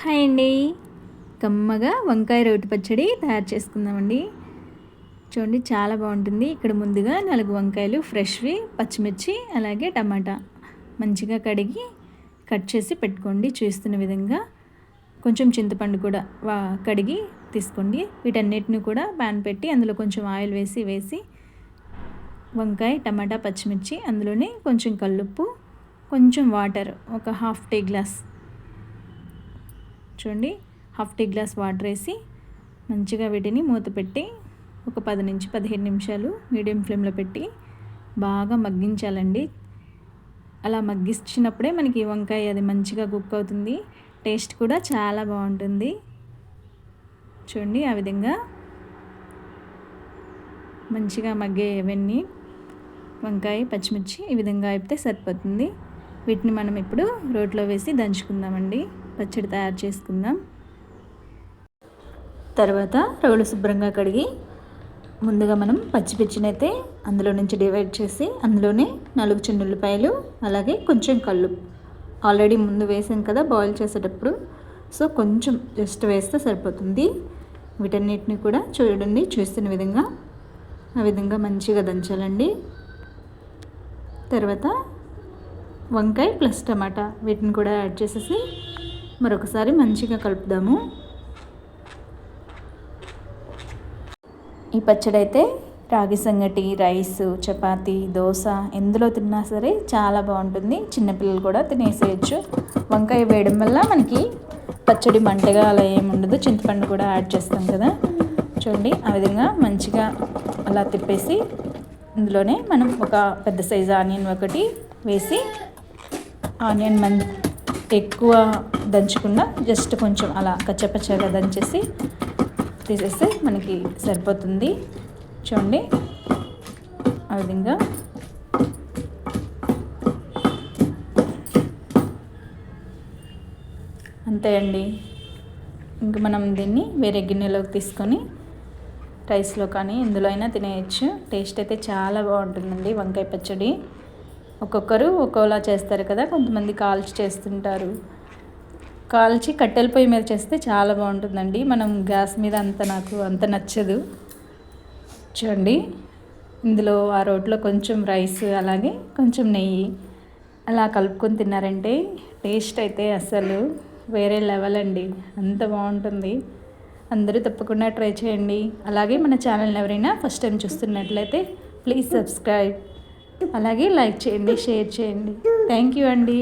Hi అండి. కమ్మగా వంకాయ రోటి పచ్చడి తయారు చేసుకుందామండి. చూడండి చాలా బాగుంటుంది. ఇక్కడ ముందుగా నాలుగు వంకాయలు ఫ్రెష్వి పచ్చిమిర్చి అలాగే టమాటా మంచిగా కడిగి కట్ చేసి పెట్టుకోండి చూస్తున్న విధంగా. కొంచెం చింతపండు కూడా వా కడిగి తీసుకోండి. వీటన్నిటిని కూడా ప్యాన్ పెట్టి అందులో కొంచెం ఆయిల్ వేసి వేసి వంకాయ టమాటా పచ్చిమిర్చి అందులోనే కొంచెం కల్లుప్పు కొంచెం వాటర్ ఒక హాఫ్ టీ గ్లాస్ చూడండి హాఫ్ టీ గ్లాస్ వాటర్ వేసి మంచిగా వీటిని మూత పెట్టి ఒక పది నుంచి పదిహేను నిమిషాలు మీడియం ఫ్లేమ్లో పెట్టి బాగా మగ్గించాలండి. అలా మగ్గించినప్పుడే మనకి వంకాయ అది మంచిగా కుక్ అవుతుంది. టేస్ట్ కూడా చాలా బాగుంటుంది. చూడండి ఆ విధంగా మంచిగా మగ్గే ఇవన్నీ వంకాయ పచ్చిమిర్చి ఈ విధంగా అయిపోతే సరిపోతుంది. వీటిని మనం ఇప్పుడు రోట్లో వేసి దంచుకుందామండి. పచ్చడి తయారు చేసుకుందాం. తర్వాత రవ్వలు శుభ్రంగా కడిగి ముందుగా మనం పచ్చిపిచ్చినైతే అందులో నుంచి డివైడ్ చేసి అందులోనే నాలుగు చిన్నుల్లిపాయలు అలాగే కొంచెం కళ్ళు ఆల్రెడీ ముందు వేసాం కదా బాయిల్ చేసేటప్పుడు. సో కొంచెం జస్ట్ వేస్తే సరిపోతుంది. వీటన్నిటిని కూడా చూడండి చూస్తున్న విధంగా ఆ విధంగా మంచిగా దంచాలండి. తర్వాత వంకాయ ప్లస్ టమాటా. వీటిని కూడా యాడ్ చేసేసి మరొకసారి మంచిగా కలుపుదాము. ఈ పచ్చడి అయితే రాగి సంగటి రైస్ చపాతి దోశ ఎందులో తిన్నా సరే చాలా బాగుంటుంది. చిన్నపిల్లలు కూడా తినేసేయచ్చు. వంకాయ వేయడం వల్ల మనకి పచ్చడి మంటగా అలా ఏముండదు చింతపండు కూడా యాడ్ చేస్తాం కదా. చూడండి ఆ విధంగా మంచిగా అలా తిప్పేసి ఇందులోనే మనం ఒక పెద్ద సైజు ఆనియన్ ఒకటి వేసి ఆనియన్ మన్ ఎక్కువ దంచకుండా జస్ట్ కొంచెం అలా కచ్చపచ్చగా దంచేసి తీసేస్తే మనకి సరిపోతుంది. చూడండి. ఆ విధంగా. అంతే అండి. ఇంకా మనం దీన్ని వేరే గిన్నెలోకి తీసుకొని రైస్లో కానీ ఎందులో అయినా తినేయచ్చు. టేస్ట్ అయితే చాలా బాగుంటుందండి వంకాయ పచ్చడి. ఒక్కొక్కరు ఒక్కోలా చేస్తారు కదా కొంతమంది కాల్చి చేస్తుంటారు. కాల్చి కట్టెల పొయ్యి మీద చేస్తే చాలా బాగుంటుందండి. మనం గ్యాస్ మీద అంత నాకు అంత నచ్చదు. చూడండి ఇందులో ఆ రోట్లో కొంచెం రైస్ అలాగే కొంచెం నెయ్యి అలా కలుపుకొని తిన్నారంటే టేస్ట్ అయితే అసలు వేరే లెవెల్ అండి. అంత బాగుంటుంది. అందరూ తప్పకుండా ట్రై చేయండి. అలాగే మన ఛానల్ని ఎవరైనా ఫస్ట్ టైం చూస్తున్నట్లయితే ప్లీజ్ సబ్స్క్రైబ్. అలాగే లైక్ చేయండి షేర్ చేయండి. థ్యాంక్ యూ అండి.